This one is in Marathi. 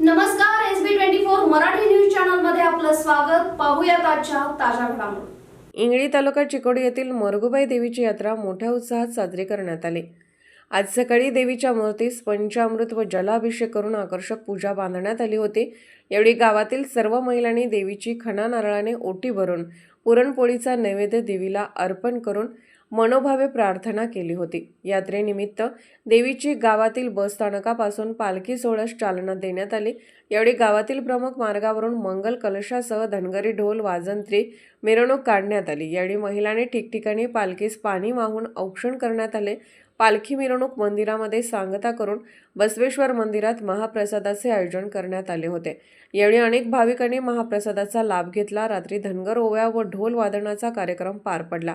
नमस्कार S B twenty four Marathi news चॅनलमध्ये आपलं स्वागत. पाहूयात आजच्या ताज्या घडामोडी. इंगळी तालुका चिकोडी येथील मरगुबाई देवीची यात्रा मोठ्या उत्साहात साजरी करण्यात आली. आज सकाळी देवीच्या मूर्तीस पंचामृत व जलाभिषेक करून आकर्षक पूजा बांधण्यात आली होती. यावेळी गावातील सर्व महिलांनी देवीची खणा नारळाने ओटी भरून पुरणपोळीचा नैवेद्य देवीला अर्पण करून मनोभावे प्रार्थना केली होती. यात्रेनिमित्त देवीची गावातील बसस्थानकापासून पालखी सोहळ्यास चालना देण्यात आली. यावेळी गावातील प्रमुख मार्गावरून मंगल कलशासह धनगरी ढोल वाजंत्री मिरवणूक काढण्यात आली. यावेळी महिलांनी ठिकठिकाणी पालखीस पाणी वाहून औक्षण करण्यात आले. पालखी मिरवणूक मंदिरामध्ये सांगता करून बसवेश्वर मंदिरात महाप्रसादाचे आयोजन करण्यात आले होते. यावेळी अनेक भाविकांनी महाप्रसादाचा लाभ घेतला. रात्री धनगर ओव्या व ढोल वादनाचा कार्यक्रम पार पडला.